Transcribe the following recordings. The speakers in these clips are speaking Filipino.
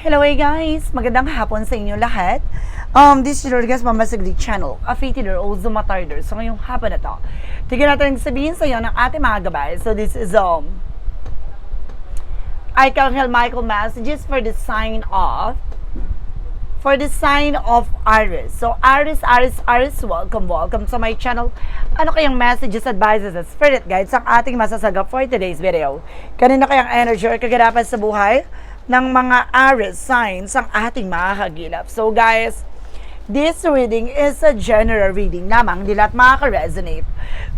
Hello hey guys! Magandang hapon sa inyo lahat. Um, this is your guys Mama Sagli Channel, a fated or Zumatarder. So ngayong hapon na to, tignan natin sabihin sa iyo ng ating mga gabay. So this is um, Archangel Michael messages for the sign of for the sign of Aries. So, Aries, Aries, Aries, welcome, welcome sa my channel. Ano kayang messages, advices, at spirit guides ang ating masasagap for today's video? Kanina kayang energy or kaganapan sa buhay ng mga Aries signs ang ating makakagilap. So, guys, This reading is a general reading lamang, hindi lahat makaka-resonate.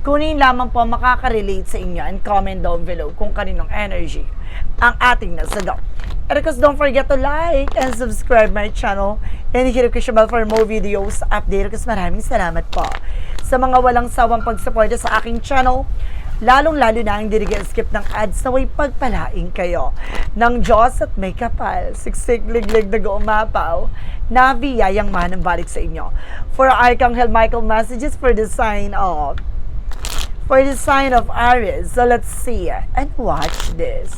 Kunin lamang po makaka-relate sa inyo and comment down below kung kaninong energy ang ating nasagaw. And of course, don't forget to like and subscribe my channel and hit the bell for more videos update. Kasi maraming salamat po sa mga walang sawang pagsuporta sa aking channel lalong-lalo na ang hindi skip ng ads na way pagpalaing kayo ng Diyos at may kapal, siksik liglig na umapaw, na biyayang manang balik sa inyo. For Archangel Michael messages for the sign of for the sign of Aries. So let's see and watch this.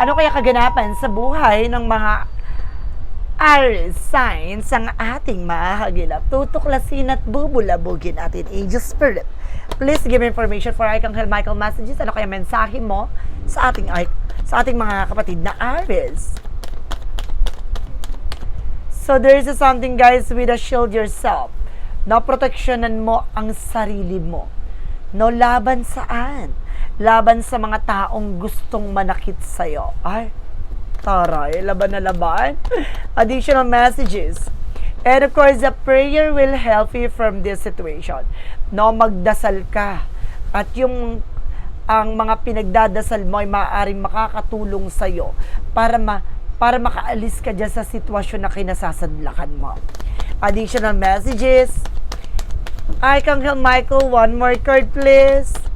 Ano kaya kaganapan sa buhay ng mga Aries signs ang ating mahagilap. Tutuklasin at bubulabugin atin angel spirit. Please give information for Archangel Michael messages. Ano kaya mensahe mo sa ating sa ating mga kapatid na Aries? So there is something guys with a shield yourself. No proteksyonan mo ang sarili mo. No laban saan? Laban sa mga taong gustong manakit sa'yo. Ay, Taray, laban na laban. Additional messages. And of course, the prayer will help you from this situation. No, magdasal ka. At yung ang mga pinagdadasal mo ay maaaring makakatulong sa iyo para ma para makaalis ka dyan sa sitwasyon na kinasasadlakan mo. Additional messages. Archangel Michael, one more card please.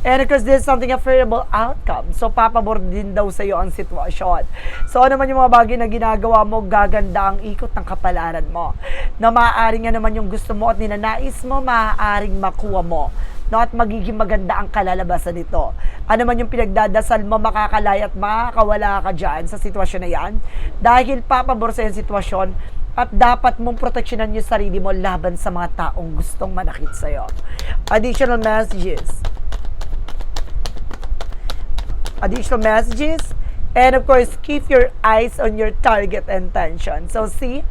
And because there's something a favorable outcome. So, papabor din daw sa iyo ang sitwasyon. So, ano man yung mga bagay na ginagawa mo, gaganda ang ikot ng kapalaran mo. Na maaaring nga naman yung gusto mo at ninanais mo, maaaring makuha mo. No, at magiging maganda ang kalalabasan nito. Ano man yung pinagdadasal mo, makakalaya at makakawala ka dyan sa sitwasyon na yan. Dahil papabor sa yung sitwasyon, at dapat mong proteksyonan yung sarili mo laban sa mga taong gustong manakit sa'yo. Additional messages additional messages. And of course, keep your eyes on your target and tension. So see,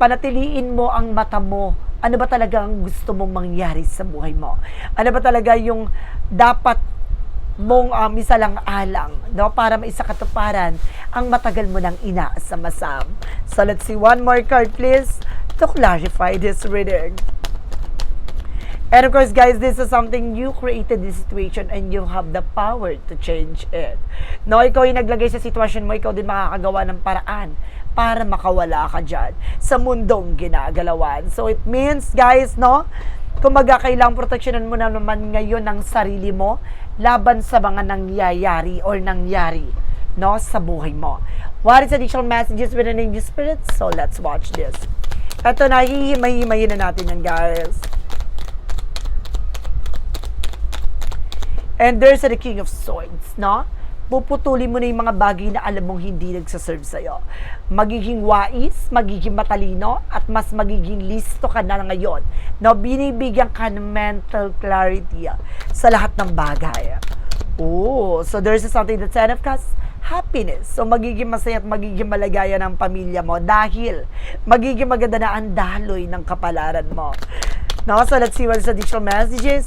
panatiliin mo ang mata mo. Ano ba talaga ang gusto mong mangyari sa buhay mo? Ano ba talaga yung dapat mong um, isa lang alang no para maisakatuparan ang matagal mo nang inaasam-asam. So let's see one more card please to clarify this reading. And of course, guys, this is something you created this situation and you have the power to change it. No, ikaw yung naglagay sa sitwasyon mo, ikaw din makakagawa ng paraan para makawala ka dyan sa mundong ginagalawan. So, it means, guys, no, kumaga kailangang proteksyonan mo na naman ngayon ng sarili mo laban sa mga nangyayari or nangyari no, sa buhay mo. What is additional messages with an angel spirit? So, let's watch this. Ito na, hihimay-himayin na natin yan, guys. And there's the King of Swords, no? Puputulin mo na yung mga bagay na alam mong hindi nagsaserve sa'yo. Magiging wais, magiging matalino, at mas magiging listo ka na ngayon. No, binibigyan ka ng mental clarity ah, sa lahat ng bagay. Oh, so there's something that's Ten of Cups, happiness. So magiging masaya at magiging malagaya ng pamilya mo dahil magiging maganda na ang daloy ng kapalaran mo. No, so let's see what's additional messages.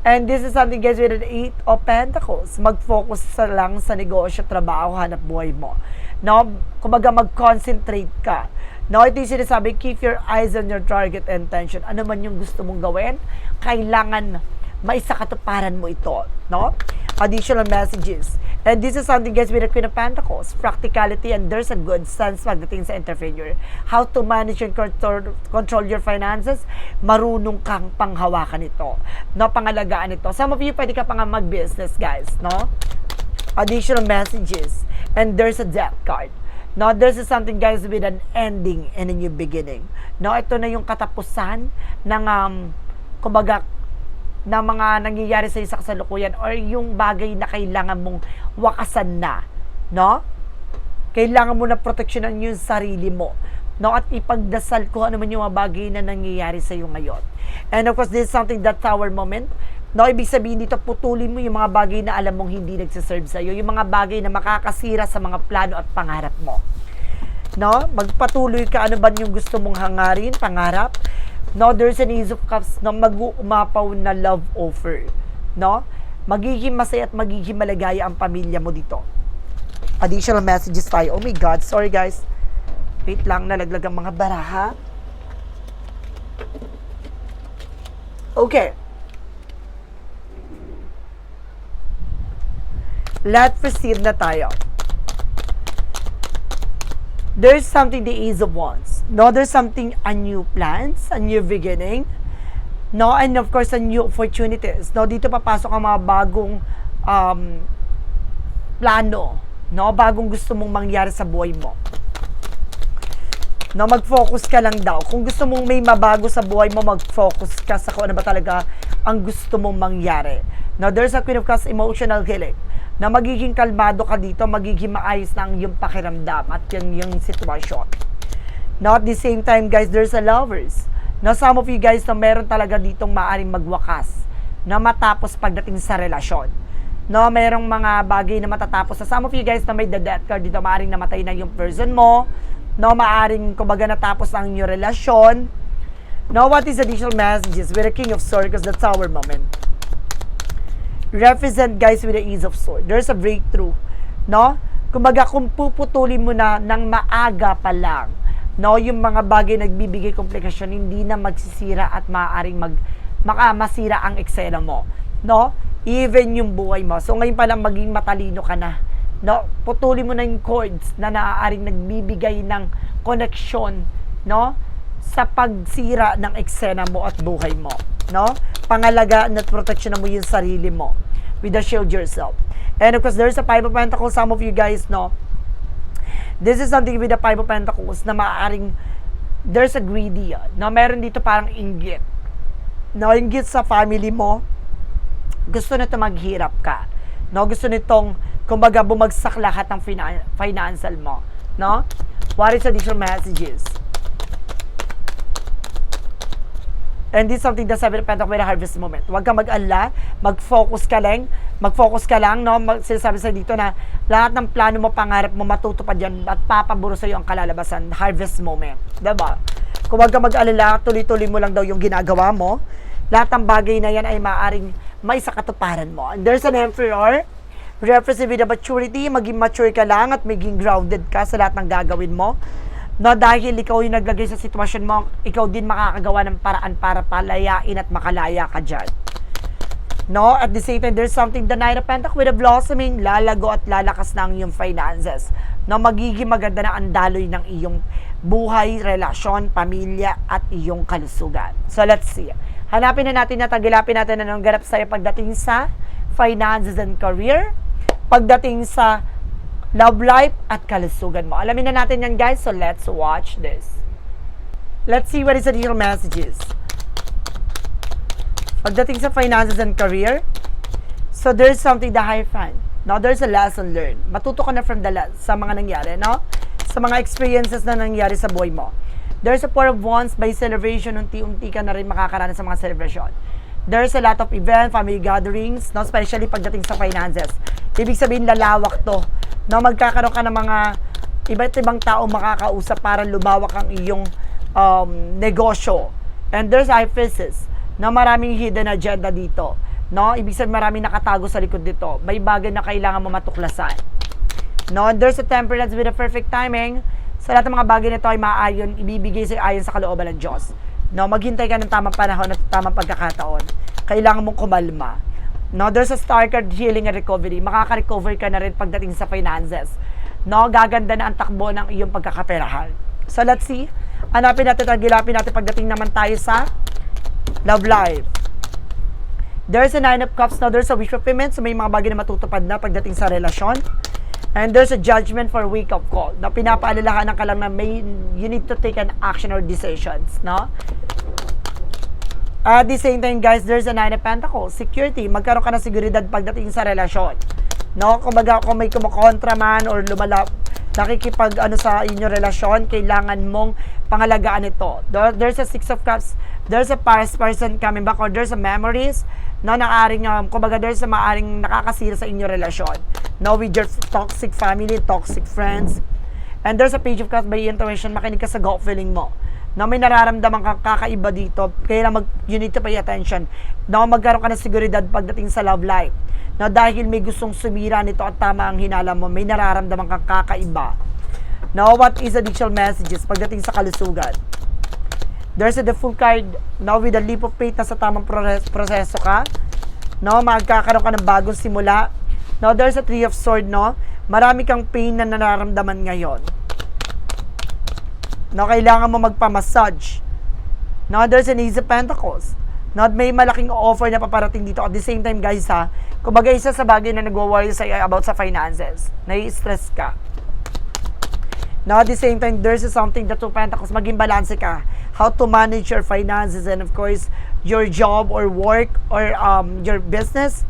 And this is something guys with an Eight of Pentacles. Mag-focus sa lang sa negosyo, trabaho, hanap buhay mo. No? Kumaga mag-concentrate ka. No, ito yung sinasabi, keep your eyes on your target and tension. Ano man yung gusto mong gawin, kailangan maisakatuparan mo ito. No? Additional messages. And this is something guys with the Queen of Pentacles. Practicality and there's a good sense pagdating sa entrepreneur. How to manage and control, your finances. Marunong kang panghawakan ito. No, pangalagaan ito. Some of you pwede ka pang mag-business guys. No? Additional messages. And there's a death card. No, this is something guys with an ending and a new beginning. No, ito na yung katapusan ng um, kumbaga na mga nangyayari sa sa kasalukuyan or yung bagay na kailangan mong wakasan na, no? Kailangan mo na proteksyonan yung sarili mo, no? At ipagdasal ko ano man yung mga bagay na nangyayari sa iyo ngayon. And of course, this is something that's our moment. No, ibig sabihin dito, putulin mo yung mga bagay na alam mong hindi nagsiserve sa iyo, yung mga bagay na makakasira sa mga plano at pangarap mo no? Magpatuloy ka ano ba yung gusto mong hangarin, pangarap. No, there's an Ace of Cups na mag-uumapaw na love offer, no? Magiging masaya at magiging malagaya ang pamilya mo dito. Additional messages tayo. Oh my God, sorry guys. Wait lang, nalaglag ang mga baraha. Okay. Let's proceed na tayo there's something the Ace of Wands. No, there's something a new plans, a new beginning. No, and of course, a new opportunities. No, dito papasok ang mga bagong um, plano. No, bagong gusto mong mangyari sa buhay mo. No, mag-focus ka lang daw. Kung gusto mong may mabago sa buhay mo, mag-focus ka sa kung ano ba talaga ang gusto mong mangyari. Now, there's a Queen of Cups emotional healing na magiging kalmado ka dito, magiging maayos na ang iyong pakiramdam at yung, yung sitwasyon. Now, at the same time, guys, there's a lovers. Now, some of you guys na meron talaga ditong maaring magwakas na matapos pagdating sa relasyon. No, merong mga bagay na matatapos. Sa some of you guys na may the death card dito, maaring namatay na yung person mo. No, maaring kumbaga natapos ang inyong relasyon. Now, what is additional messages with the King of Swords? That's our moment represent guys with the ease of sword. There's a breakthrough, no? Kumbaga kung puputulin mo na ng maaga pa lang, no, yung mga bagay nagbibigay komplikasyon hindi na magsisira at maaaring mag maka masira ang eksena mo, no? Even yung buhay mo. So ngayon pa lang maging matalino ka na. No, putulin mo na yung cords na naaaring nagbibigay ng connection, no? Sa pagsira ng eksena mo at buhay mo no? Pangalagaan at protection mo yung sarili mo with the shield yourself. And of course, there's a Five of Pentacles. Some of you guys know, this is something with the Five of Pentacles na maaaring there's a greedy, no? Meron dito parang inggit. No, inggit sa family mo. Gusto nito maghirap ka. No, gusto nitong kumbaga bumagsak lahat ng finan- financial mo, no? What is additional messages? And this is something that sabi ng Pentacle with a harvest moment. Huwag kang mag-alala, mag-focus ka lang, mag-focus ka lang, no? Mag sinasabi sa dito na lahat ng plano mo, pangarap mo, matutupad yan at papaburo sa iyo ang kalalabasan, harvest moment. Diba? Kung huwag kang mag-alala, tuloy-tuloy mo lang daw yung ginagawa mo. Lahat ng bagay na yan ay maaring may sa katuparan mo. And there's an emperor, represent with the maturity, maging mature ka lang at maging grounded ka sa lahat ng gagawin mo No, dahil ikaw yung naglagay sa sitwasyon mo, ikaw din makakagawa ng paraan para palayain at makalaya ka dyan. No, at the same time, there's something, the Nine of Pentacles with a blossoming, lalago at lalakas na iyong finances. No, magiging maganda na ang daloy ng iyong buhay, relasyon, pamilya, at iyong kalusugan. So, let's see. Hanapin na natin at tagilapin natin na anong ganap sa'yo pagdating sa finances and career, pagdating sa love life, at kalusugan mo. Alamin na natin yan guys, so let's watch this. Let's see what is the real messages. Pagdating sa finances and career, so there's something the high fan. Now, there's a lesson learned. Matuto ka na from the sa mga nangyari, no? Sa mga experiences na nangyari sa buhay mo. There's a four of wands by celebration, unti-unti ka na rin makakaranas sa mga celebration. There's a lot of event, family gatherings, no? especially pagdating sa finances. Ibig sabihin, lalawak to na magkakaroon ka ng mga iba't ibang tao makakausap para lumawak ang iyong um, negosyo. And there's hyphesis na maraming hidden agenda dito. No? Ibig sabihin maraming nakatago sa likod dito. May bagay na kailangan mo matuklasan. No? And there's a temperance with a perfect timing. Sa lahat ng mga bagay nito ay maayon, ibibigay sa ayon sa kalooban ng Diyos. No, maghintay ka ng tamang panahon at tamang pagkakataon. Kailangan mong kumalma. No, there's a star card healing and recovery. Makaka-recover ka na rin pagdating sa finances. No, gaganda na ang takbo ng iyong pagkakaperahan. So let's see. Hanapin natin, tagilapin natin pagdating naman tayo sa love life. There's a nine of cups now. There's a wish fulfillment. So may mga bagay na matutupad na pagdating sa relasyon. And there's a judgment for wake up call. Na pinapaalalahanan ka lang na may, you need to take an action or decisions. No? At the same time, guys, there's a Nine of Pentacles. Security. Magkaroon ka ng seguridad pagdating sa relasyon. No? Kumbaga, kung may kumukontra man or lumala, nakikipag ano sa inyong relasyon, kailangan mong pangalagaan ito. There- There's a Six of Cups. There's a past person coming back or there's a memories no, nakaaring, um, kumbaga there's a maaring nakakasira sa inyong relasyon. No, with your toxic family, toxic friends. And there's a page of cups by intuition, makinig ka sa gut feeling mo na may nararamdaman kang kakaiba dito, kaya mag, you need to pay attention. Na magkaroon ka ng seguridad pagdating sa love life. Na dahil may gustong sumira nito at tama ang hinala mo, may nararamdaman kang kakaiba. Now, what is additional messages pagdating sa kalusugan? There's a the full card, now with a leap of faith na sa tamang proses- proseso ka. No, magkakaroon ka ng bagong simula. Now, there's a three of sword, no? Marami kang pain na nararamdaman ngayon na kailangan mo magpa-massage. Now, there's an Ace of Pentacles. Now, may malaking offer na paparating dito. At the same time, guys, ha, kumbaga isa sa bagay na nagwo-worry sa'yo about sa finances. Nai-stress ka. Now, at the same time, there's something that two pentacles, maging balance ka. How to manage your finances and of course, your job or work or um, your business.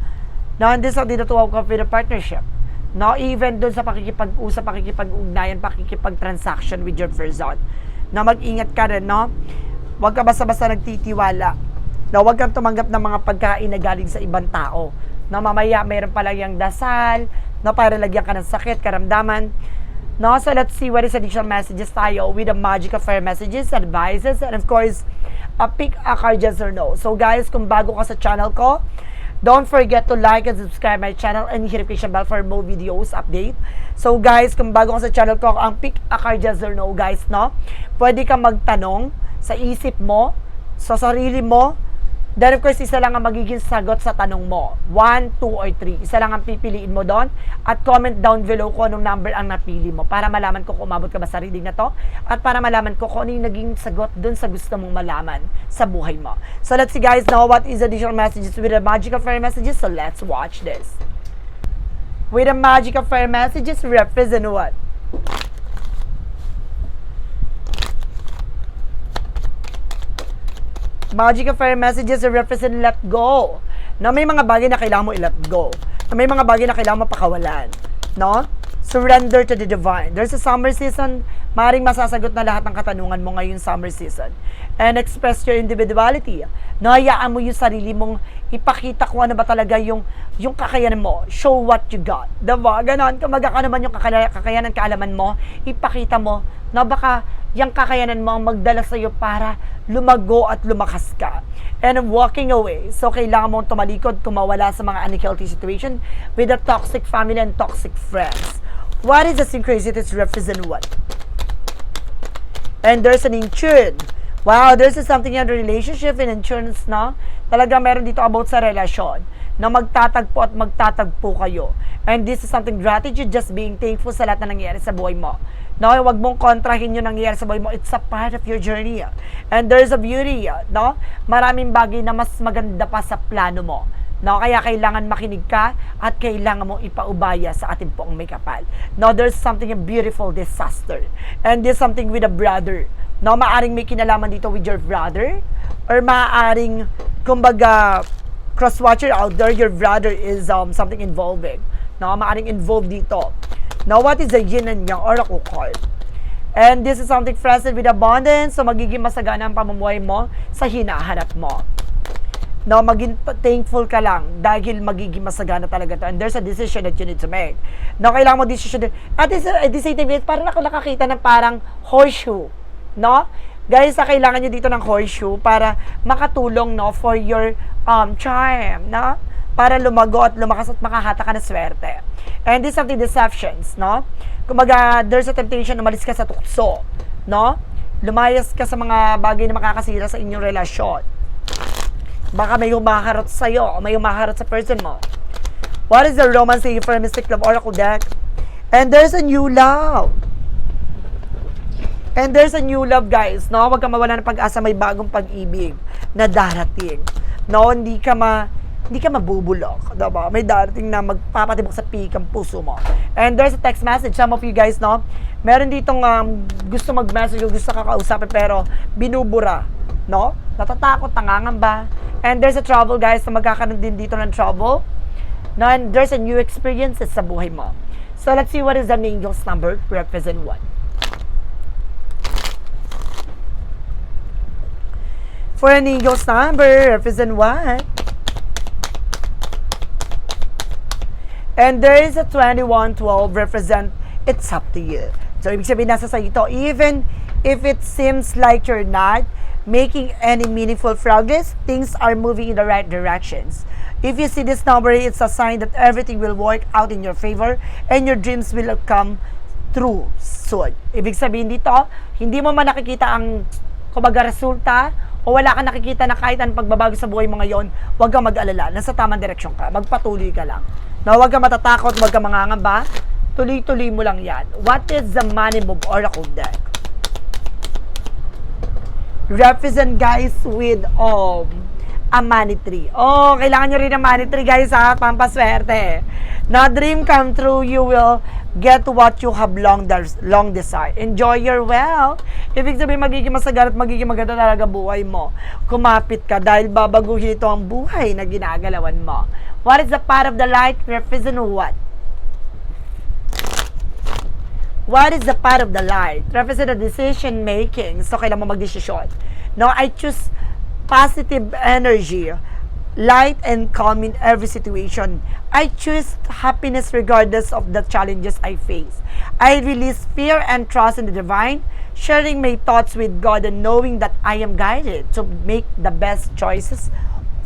Now, and this is to ka with a partnership. No, even doon sa pakikipag-usap, pakikipag-ugnayan, pakikipag-transaction with your person. Na mag-ingat ka rin, no? Huwag ka basta-basta nagtitiwala. Na huwag kang tumanggap ng mga pagkain na galing sa ibang tao. Na mamaya mayroon pala yung dasal, na para lagyan ka ng sakit, karamdaman. No, so let's see what is additional messages tayo with the magic of fire messages, advices, and of course, a pick a card yes or no. So guys, kung bago ka sa channel ko, don't forget to like and subscribe my channel and hit notification bell for more videos update. So guys, kung bago ka sa channel ko, ang pick a card yes or no guys, no? Pwede ka magtanong sa isip mo, sa sarili mo, Then of course, isa lang ang magiging sagot sa tanong mo. One, two, or three. Isa lang ang pipiliin mo doon. At comment down below kung anong number ang napili mo para malaman ko kung umabot ka ba sa reading na to. At para malaman ko kung ano yung naging sagot doon sa gusto mong malaman sa buhay mo. So let's see guys now what is additional messages with the magic of fire messages. So let's watch this. With the magic of fire messages, represent what? Magic of Fire messages represent let go. Na may mga bagay na kailangan mo i-let go. Na may mga bagay na kailangan mo pakawalan. No? Surrender to the divine. There's a summer season, maring masasagot na lahat ng katanungan mo ngayong summer season. And express your individuality. Nahayaan mo yung sarili mong ipakita kung ano ba talaga yung, yung kakayanan mo. Show what you got. Diba? Ganon. Kumaga ka naman yung kakala- kakayanan, kaalaman mo. Ipakita mo na baka yung kakayanan mo ang magdala sa'yo para lumago at lumakas ka. And walking away. So, kailangan mong tumalikod, kumawala sa mga unhealthy situation with a toxic family and toxic friends. What is the synchronicities represent what? And there's an insurance. Wow, there's something in the relationship and insurance na talaga meron dito about sa relasyon na magtatagpo at magtatagpo kayo. And this is something gratitude, just being thankful sa lahat na nangyayari sa buhay mo. No, huwag mong kontrahin yung nangyayari sa buhay mo. It's a part of your journey. And there's a beauty, no? Maraming bagay na mas maganda pa sa plano mo. No, kaya kailangan makinig ka at kailangan mong ipaubaya sa ating poong may kapal. No, there's something a beautiful disaster. And there's something with a brother. No, maaring may kinalaman dito with your brother or maaring kumbaga cross-watcher out there, your brother is um, something involving. No, maaring involved dito. Now, what is the yin and yang oracle card? And this is something present with abundance, so magiging masagana ang pamumuhay mo sa hinahanap mo. No, maging thankful ka lang dahil magiging masagana talaga to. And there's a decision that you need to make. No, kailangan mo decision. At this, at the same time, parang ako nakakita ng parang horseshoe. No? Guys, sa kailangan nyo dito ng horseshoe para makatulong no for your um charm, no? Para lumago at lumakas at makahata ka ng swerte. And this something deceptions, no? Kumbaga, there's a temptation na umalis ka sa tukso, no? Lumayas ka sa mga bagay na makakasira sa inyong relasyon. Baka may humaharot sa'yo o may humaharot sa person mo. What is the romance saying for a Mystic Love Oracle deck? And there's a new love. And there's a new love, guys, no? Huwag ka mawala ng pag-asa, may bagong pag-ibig na darating. No, hindi ka ma hindi ka mabubulok, diba? May darating na magpapatibok sa pikang puso mo. And there's a text message. Some of you guys, no? Meron ditong um, gusto mag-message gusto kakausapin pero binubura no? Natatakot, nangangamba. And there's a trouble, guys, na magkakaroon din dito ng trouble. No, and there's a new experiences sa buhay mo. So, let's see what is the angel's number, represent what. For an angel's number, represent what? And there is a 2112 represent it's up to you. So, ibig sabihin nasa sa ito, even if it seems like you're not making any meaningful progress, things are moving in the right directions. If you see this number, it's a sign that everything will work out in your favor and your dreams will come true soon. Ibig sabihin dito, hindi mo man nakikita ang kumbaga resulta o wala kang nakikita na kahit anong pagbabago sa buhay mo ngayon, huwag kang mag-alala. Nasa tamang direksyon ka. Magpatuloy ka lang. Na huwag kang matatakot, huwag kang mangangamba. Tuloy-tuloy mo lang yan. What is the money move oracle deck? Represent guys with um, a money tree. Oh, kailangan nyo rin ng money tree guys ha, pampaswerte. Na dream come true, you will get what you have long, des- long desired. Enjoy your wealth. Ibig sabihin, magiging masagar at magiging maganda talaga buhay mo. Kumapit ka dahil babaguhin ito ang buhay na ginagalawan mo. What is the part of the light? Represent what? What is the part of the light? Represent the decision making. So, kailan mo magdesisyon. No, I choose positive energy, light and calm in every situation. I choose happiness regardless of the challenges I face. I release fear and trust in the divine, sharing my thoughts with God and knowing that I am guided to make the best choices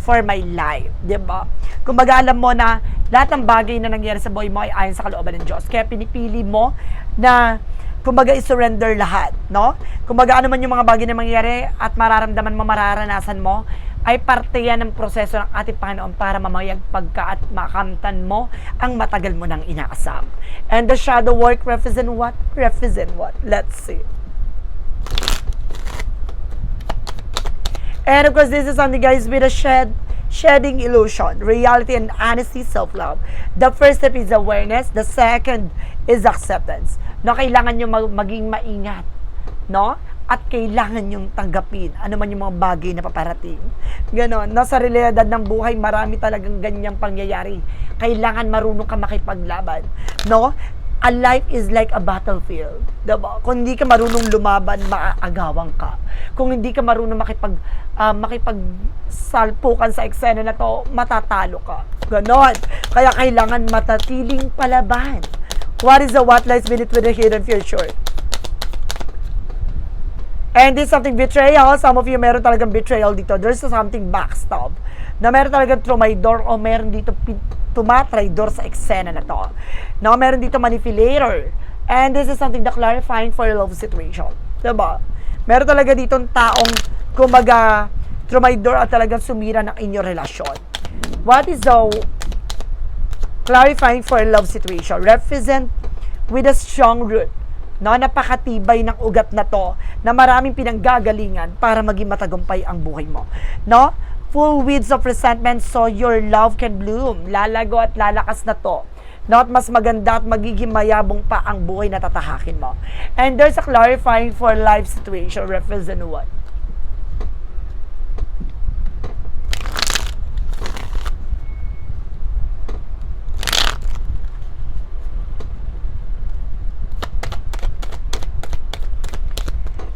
for my life. 'di ba? Kumbaga alam mo na lahat ng bagay na nangyari sa buhay mo ay ayon sa kalooban ng Diyos. Kaya pinipili mo na kumbaga i-surrender lahat, no? Kumbaga ano man yung mga bagay na mangyayari at mararamdaman mo, mararanasan mo, ay parte yan ng proseso ng ating Panginoon para mamayagpag ka at makamtan mo ang matagal mo nang inaasam. And the shadow work represent what? Represent what? Let's see. And of course, this is something guys with a shed, shedding illusion, reality and honesty, self-love. The first step is awareness. The second is acceptance. No, kailangan nyo mag- maging maingat. No? At kailangan yung tanggapin ano man yung mga bagay na paparating. Ganon. No, sa realidad ng buhay, marami talagang ganyang pangyayari. Kailangan marunong ka makipaglaban. No? a life is like a battlefield. Diba? Kung hindi ka marunong lumaban, maaagawan ka. Kung hindi ka marunong makipag, uh, makipagsalpukan sa eksena na to, matatalo ka. Ganon. Kaya kailangan matatiling palaban. What is the what lies beneath with the hidden future? And this is something betrayal. Some of you meron talagang betrayal dito. There's something backstab. Na meron talagang trumaydor o meron dito tumatraydor sa eksena na to. Na meron dito manipulator. And this is something na clarifying for a love situation. Diba? Meron talaga dito taong kumaga trumaydor at talagang sumira ng inyong relasyon. What is the clarifying for a love situation? Represent with a strong root no, napakatibay ng ugat na to na maraming pinanggagalingan para maging matagumpay ang buhay mo. No? Full weeds of resentment so your love can bloom. Lalago at lalakas na to. No, at mas maganda at magiging mayabong pa ang buhay na tatahakin mo. And there's a clarifying for life situation represent what?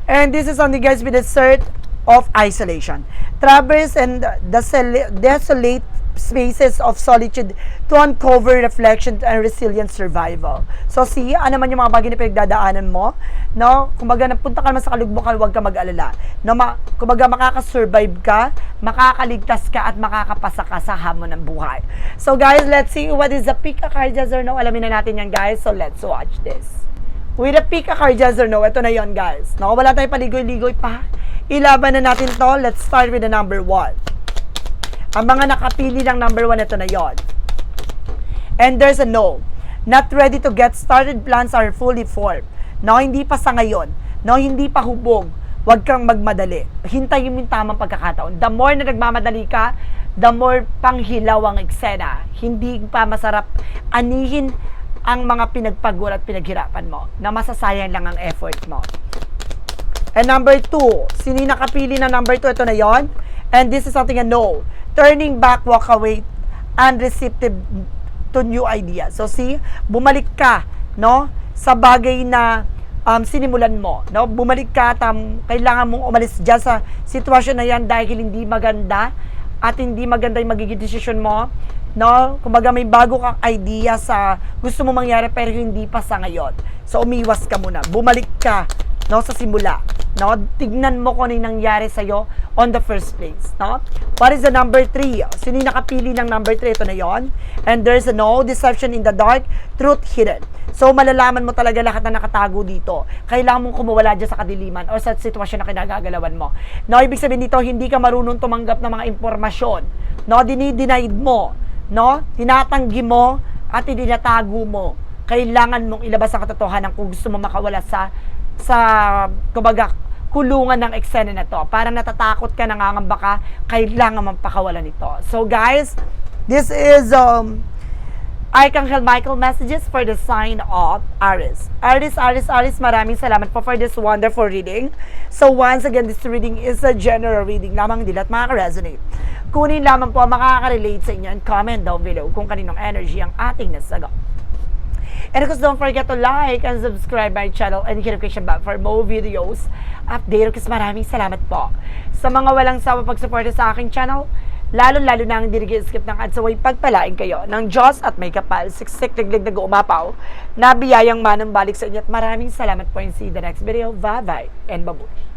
And this is on the guys with the cert of isolation. Traverse and desol- desolate spaces of solitude to uncover reflection and resilient survival. So see, ano man yung mga bagay na pinagdadaanan mo, no? Kumbaga napunta ka naman sa kalugbukan, huwag ka mag-alala. No, ma- kumbaga makakasurvive ka, makakaligtas ka at makakapasa ka sa hamon ng buhay. So guys, let's see what is the pick a card yes or no. Alamin na natin yan guys, so let's watch this. With a pick a card, yes or no? Ito na yon guys. No, wala tayong paligoy-ligoy pa. Ilaban na natin to. Let's start with the number one. Ang mga nakapili ng number one, ito na yon. And there's a no. Not ready to get started. Plans are fully formed. No, hindi pa sa ngayon. No, hindi pa hubog. Huwag kang magmadali. Hintayin mo yung tamang pagkakataon. The more na nagmamadali ka, the more panghilaw ang eksena. Hindi pa masarap anihin ang mga pinagpagod at pinaghirapan mo na masasayang lang ang effort mo. And number two, sino nakapili na number two? Ito na yon. And this is something a no. Turning back, walk away, unreceptive to new ideas. So see, bumalik ka, no? Sa bagay na um, sinimulan mo, no? Bumalik ka, tam, kailangan mong umalis dyan sa sitwasyon na yan dahil hindi maganda at hindi maganda yung magiging desisyon mo, no? Kumbaga may bago kang idea sa gusto mo mangyari pero hindi pa sa ngayon. So umiwas ka muna. Bumalik ka, no, sa simula. No? Tignan mo kung ano nangyari sa'yo on the first place. No? What is the number three? Sino yung nakapili ng number three? Ito na yon. And there's no deception in the dark, truth hidden. So, malalaman mo talaga lahat na nakatago dito. Kailangan mong kumawala dyan sa kadiliman o sa sitwasyon na kinagagalawan mo. No, ibig sabihin dito, hindi ka marunong tumanggap ng mga impormasyon. No, dinidenied mo. No, tinatanggi mo at tinatago mo. Kailangan mong ilabas ang katotohanan kung gusto mo makawala sa sa kumbaga kulungan ng eksena na to. Para natatakot ka, nangangamba ka, kailangan mapakawalan ito. So guys, this is um, Archangel Michael messages for the sign of Aries. Aries, Aries, Aries, maraming salamat po for this wonderful reading. So once again, this reading is a general reading lamang din at makaka-resonate. Kunin lamang po ang makaka-relate sa inyo and comment down below kung kaninong energy ang ating nasagot. And of course, don't forget to like and subscribe my channel and hit notification bell for more videos. Update kasi maraming salamat po. Sa mga walang sawa pagsuporta sa aking channel, lalo-lalo na ang dirigi skip ng ads away pagpalain kayo ng Diyos at may kapal, siksik, liglig na umapaw, na biyayang balik sa inyo at maraming salamat po and see in the next video. Bye-bye and babush.